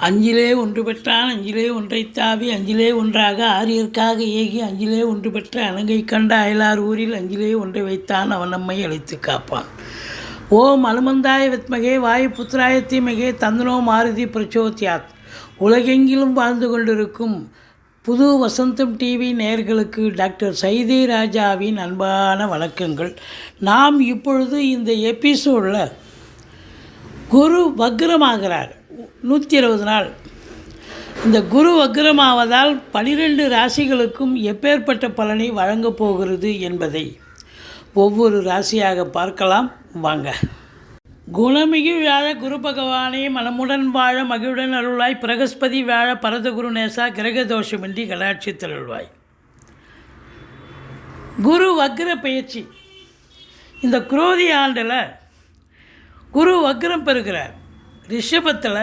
அஞ்சிலே ஒன்று பெற்றான் அஞ்சிலே ஒன்றைத்தாவி அஞ்சிலே ஒன்றாக ஆரியர்க்காக ஏகி அஞ்சிலே ஒன்று பெற்ற அலங்கை கண்ட அயலார் ஊரில் அஞ்சிலே ஒன்றை வைத்தான் அவன் நம்மை அழைத்து காப்பான். ஓம் அனுமந்தாய வித்மகே வாயு புத்திராய தீமகே தந்தனோ மாருதி பிரச்சோத்யாத். உலகெங்கிலும் வாழ்ந்து கொண்டிருக்கும் புது வசந்தம் டிவி நேர்களுக்கு டாக்டர் சைதே ராஜாவின் அன்பான வணக்கங்கள். நாம் இப்பொழுது இந்த எபிசோடில் குரு வக்ரமாகிறார். நூற்றி இருபது நாள். இந்த குரு வக்ரமாவதால் பனிரெண்டு ராசிகளுக்கும் எப்பேற்பட்ட பலனை வழங்கப் போகிறது என்பதை ஒவ்வொரு ராசியாக பார்க்கலாம். வாங்க. குணமிகு வியாழ குரு பகவானே மனமுடன் வாழ மகிழுடன் அருளாய் பிரகஸ்பதி வியாழ பரதகுரு நேசா கிரக தோஷமின்றி கடாட்சி தருள்வாய் குரு வக்ர பயிற்சி இந்த குரோதி ஆண்டில் குரு வக்ரம் பெறுகிறார். ரிஷபத்தில்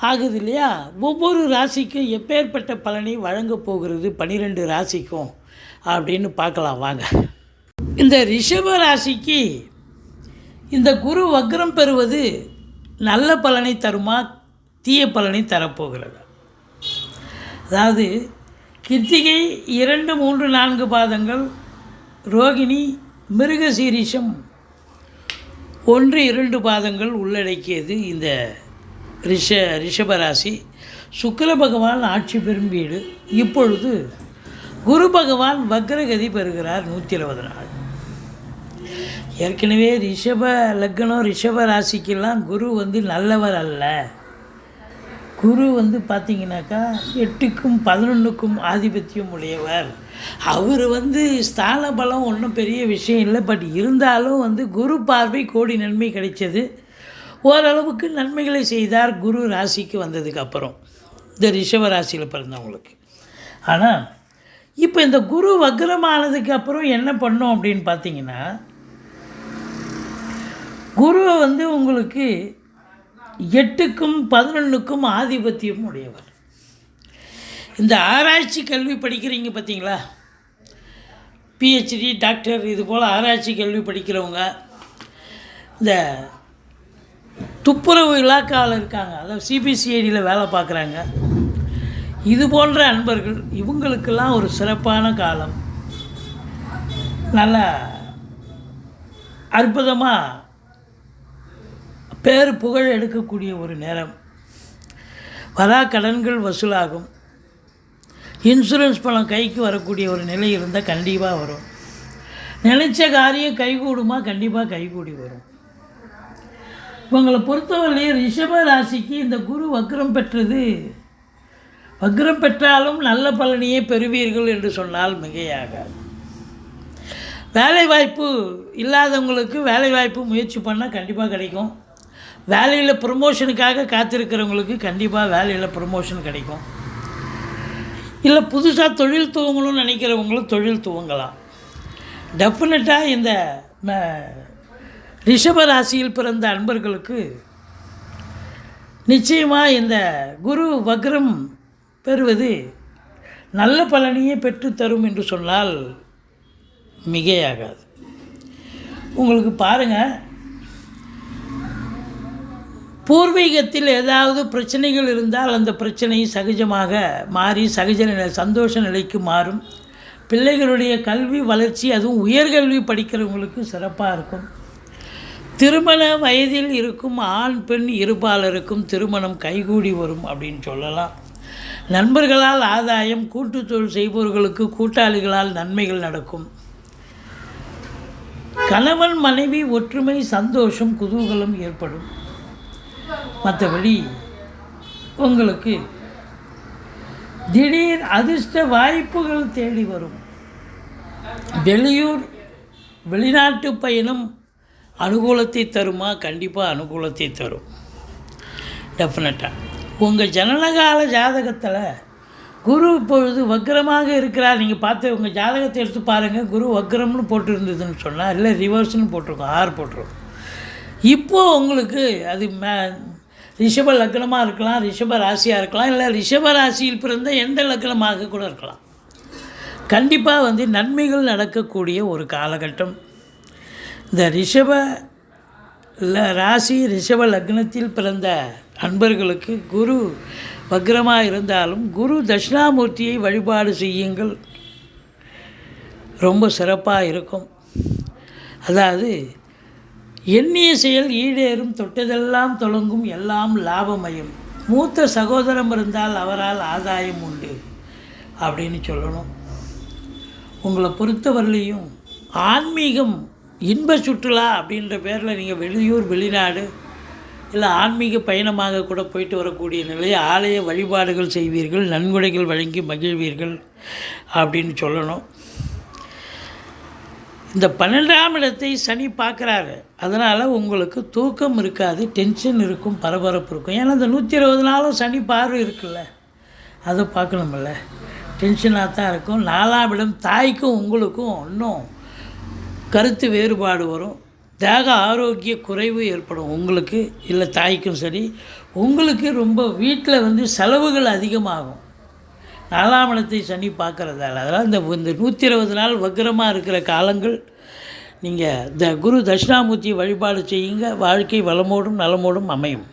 ஆகுது இல்லையா ஒவ்வொரு ராசிக்கும் எப்பேற்பட்ட பலனை வழங்கப் போகிறது? பன்னிரெண்டு ராசிக்கும். அப்படின்னு பார்க்கலாம் வாங்க. இந்த ரிஷப ராசிக்கு இந்த குரு வக்ரம் பெறுவது நல்ல பலனை தருமா? தீய பலனை தரப்போகிறது? அதாவது கிருத்திகை இரண்டு மூன்று நான்கு பாதங்கள் ரோகிணி மிருகசீரிஷம் ஒன்று இரண்டு பாதங்கள் உள்ளடக்கியது இந்த ரிஷ ரிஷபராசி. சுக்கர பகவான் ஆட்சி பெறும் வீடு. இப்பொழுது குரு பகவான் வக்ரகதி பெறுகிறார் நூற்றி இருபது நாள். ஏற்கனவே ரிஷப லக்னம் ரிஷப ராசிக்கெல்லாம் குரு வந்து நல்லவர் அல்ல. குரு வந்து பார்த்தீங்கன்னாக்கா எட்டுக்கும் பதினொன்றுக்கும் ஆதிபத்தியம் உடையவர். அவர் வந்து ஸ்தான பலம் ஒன்றும் பெரிய விஷயம் இல்லை. பட் இருந்தாலும் வந்து குரு பார்வை கோடி நன்மை கிடைச்சது. ஓரளவுக்கு நன்மைகளை செய்தார் குரு ராசிக்கு வந்ததுக்கு அப்புறம். இந்த ரிஷவ ராசியில் பிறந்தவங்களுக்கு. ஆனால் இப்போ இந்த குரு வக்ரமானதுக்கு அப்புறம் என்ன பண்ணோம் அப்படின்னு பார்த்தீங்கன்னா குருவை வந்து உங்களுக்கு எட்டுக்கும் பதினொன்றுக்கும் ஆதிபத்தியம் உடையவர். இந்த ஆராய்ச்சி கல்வி படிக்கிறீங்க பார்த்தீங்களா பிஹெச்டி டாக்டர் இது போல் ஆராய்ச்சி கல்வி படிக்கிறவங்க இந்த துப்புரவு இலாக்காவில் இருக்காங்க. அதாவது சிபிசிஐடியில் வேலை பார்க்குறாங்க. இது போன்ற அன்பர்கள் இவங்களுக்கெல்லாம் ஒரு சிறப்பான காலம். நல்லா அற்புதமாக பேர் புகழ் எடுக்கக்கூடிய ஒரு நேரம். வரா கடன்கள் வசூலாகும். இன்சூரன்ஸ் பணம் கைக்கு வரக்கூடிய ஒரு நிலை இருந்தால் கண்டிப்பாக வரும். நினச்ச காரியம் கைகூடுமா? கண்டிப்பாக கைகூடி வரும். உங்களை பொறுத்தவரையிலே ரிஷப ராசிக்கு இந்த குரு வக்ரம் பெற்றது. வக்ரம் பெற்றாலும் நல்ல பலனையே பெறுவீர்கள் என்று சொன்னால் மிகையாகாது. வேலைவாய்ப்பு இல்லாதவங்களுக்கு வேலைவாய்ப்பு முயற்சி பண்ணால் கண்டிப்பாக கிடைக்கும். வேலையில் ப்ரொமோஷனுக்காக காத்திருக்கிறவங்களுக்கு கண்டிப்பாக வேலையில் ப்ரொமோஷன் கிடைக்கும். இல்லை புதுசாக தொழில் துவங்கணும்னு நினைக்கிறவங்களும் தொழில் துவங்கலாம். டெஃபினட்டாக இந்த ரிஷபராசியில் பிறந்த அன்பர்களுக்கு நிச்சயமாக இந்த குரு வக்ரம் பெறுவது நல்ல பலனையே பெற்றுத்தரும் என்று சொன்னால் மிகையாகாது. உங்களுக்கு பாருங்கள் பூர்வீகத்தில் ஏதாவது பிரச்சனைகள் இருந்தால் அந்த பிரச்சனை சகஜமாக மாறி சகஜ நிலை சந்தோஷ நிலைக்கு மாறும். பிள்ளைகளுடைய கல்வி வளர்ச்சி அதுவும் உயர்கல்வி படிக்கிறவங்களுக்கு சிறப்பாக இருக்கும். திருமண வயதில் இருக்கும் ஆண் பெண் இருபாலருக்கும் திருமணம் கைகூடி வரும் அப்படின்னு சொல்லலாம். நண்பர்களால் ஆதாயம் கூட்டுத் தொழில் செய்பவர்களுக்கு கூட்டாளிகளால் நன்மைகள் நடக்கும். கணவன் மனைவி ஒற்றுமை சந்தோஷம் குதூகலம் ஏற்படும். மற்றபடி உங்களுக்கு திடீர் அதிர்ஷ்ட வாய்ப்புகள் தேடி வரும். வெளியூர் வெளிநாட்டு பயணம் அனுகூலத்தை தருமா? கண்டிப்பாக அனுகூலத்தை தரும். டெஃபினட்டாக உங்கள் ஜனனகால ஜாதகத்தில் குரு இப்பொழுது வக்ரமாக இருக்கிறார். நீங்கள் பார்த்து உங்கள் ஜாதகத்தை எடுத்து பாருங்கள் குரு வக்ரம்னு போட்டிருந்ததுன்னு சொன்னால் இல்லை ரிவர்ஸ்னு போட்டிருக்கோம். ஆர் போட்டிருக்கோம். இப்போது உங்களுக்கு அது மே ரிஷப லக்னமாக இருக்கலாம் ரிஷப ராசியாக இருக்கலாம் இல்லை ரிஷப ராசியில் பிறந்த எந்த லக்னமாக கூட இருக்கலாம். கண்டிப்பாக வந்து நன்மைகள் நடக்கக்கூடிய ஒரு காலகட்டம். இந்த ரிஷப ல- ராசி ரிஷப லக்னத்தில் பிறந்த அன்பர்களுக்கு குரு வக்ரமாக இருந்தாலும் குரு தட்சிணாமூர்த்தியை வழிபாடு செய்யுங்கள். ரொம்ப சிறப்பாக இருக்கும். அதாவது எண்ணிய செயல் ஈடேறும் தொட்டதெல்லாம் தொடங்கும் எல்லாம் லாபமயம். மூத்த சகோதரம் இருந்தால் அவரால் ஆதாயம் உண்டு அப்படின்னு சொல்லணும். உங்களை பொறுத்தவரையிலையும் ஆன்மீகம் இன்ப சுற்றுலா அப்படின்ற பேரில் நீங்கள் வெளியூர் வெளிநாடு இல்லை ஆன்மீக பயணமாக கூட போயிட்டு வரக்கூடிய நிலை ஆலய வழிபாடுகள் செய்வீர்கள் நன்கொடைகள் வழங்கி மகிழ்வீர்கள் அப்படின்னு சொல்லணும். இந்த பன்னெண்டாம் இடத்தை சனி பார்க்குறாரு. அதனால் உங்களுக்கு தூக்கம் இருக்காது டென்ஷன் இருக்கும் பரபரப்பு இருக்கும். ஏன்னா இந்த நூற்றி இருபது நாளும் சனி பார்வை இருக்குல்ல அதை பார்க்கணுமில்ல டென்ஷனாக தான் இருக்கும். நாலாம் இடம் தாய்க்கும் உங்களுக்கும் ஒன்றும் கருத்து வேறுபாடு வரும். தேக ஆரோக்கிய குறைவு ஏற்படும். உங்களுக்கு இல்லை தாய்க்கும் சரி உங்களுக்கு ரொம்ப வீட்டில் வந்து செலவுகள் அதிகமாகும். நாலாம் இடத்தை சனி பார்க்குறதால. அதனால் இந்த இந்த நூற்றி இருபது நாள் வக்ரமாக இருக்கிற காலங்கள் நீங்கள் த குரு தட்சிணாமூர்த்தி வழிபாடு செய்யுங்க. வாழ்க்கை வளமோடும் நலமோடும் அமையும்.